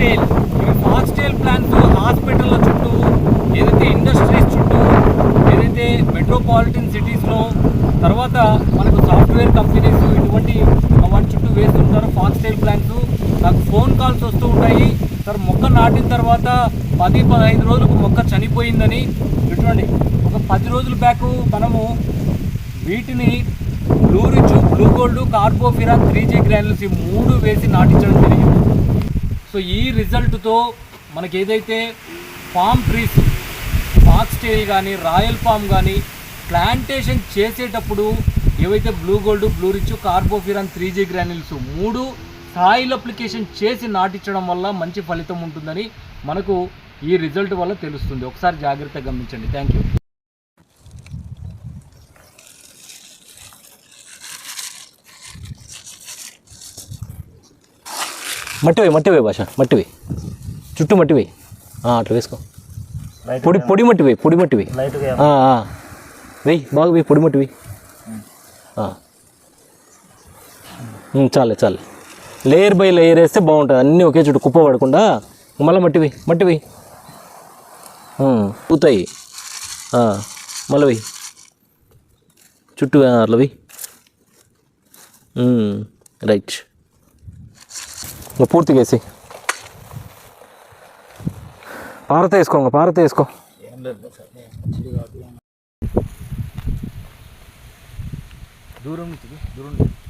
Foxtail ఇవి foxtail plants హాస్పిటల్ల చుట్టూ ఏదైతే ఇండస్ట్రీస్ చుట్టూ ఏదైతే మెట్రోపాలిటన్ సిటీస్లో తర్వాత మనకు సాఫ్ట్వేర్ కంపెనీస్ ఇటువంటి వాటి చుట్టూ వేస్తుంటారు ఫాక్స్టైల్ ప్లాంట్స్. నాకు ఫోన్ కాల్స్ వస్తూ ఉంటాయి. సార్ మొక్క నాటిన తర్వాత పది పదహైదు రోజులకు మొక్క చనిపోయిందని ఇటువంటి ఒక పది రోజుల బ్యాక్ మనము వీటిని Blue Rich Blue Gold carbofuran three G granules ఈ మూడు వేసి నాటించడం జరిగింది. సో ఈ రిజల్ట్తో మనకి ఏదైతే పామ్ ట్రీస్ ఫాక్స్టైల్ కానీ రాయల్ పామ్ కానీ ప్లాంటేషన్ చేసేటప్పుడు ఏవైతే Blue Gold Blue Rich carbofuran three G granules మూడు సాయిల్ అప్లికేషన్ చేసి నాటించడం వల్ల మంచి ఫలితం ఉంటుందని మనకు ఈ రిజల్ట్ వల్ల తెలుస్తుంది. ఒకసారి జాగ్రత్తగా గమనించండి. Thank you. మట్టి వేయి మట్టి వేయి భాష మట్టి వేయి చుట్టూ మట్టి వేయి ఆ, అట్లా వేసుకో. పొడి పొడి మట్టి వేయి పొడి మట్టి వేయి ఆ, ఆ. వేయి బాగా వేయి పొడి మట్టి వేయి ఆ. ఉమ్, చాలే చాలే. లేయర్ బై లేయర్ వేస్తే బాగుంటుంది. అన్నీ ఒకే చుట్టూ కుప్ప పడకుండా మళ్ళీ మట్టి వేయి మట్టి వేయి ఉమ్, పూతాయి. మళ్ళీ చుట్టూ ఆ, అట్లా వేయి. Um, right. ఇంకా పూర్తిగా వేసి పారత వేసుకో ఇంకా పారత వేసుకో. దూరం నుంచి దూరం నుంచి.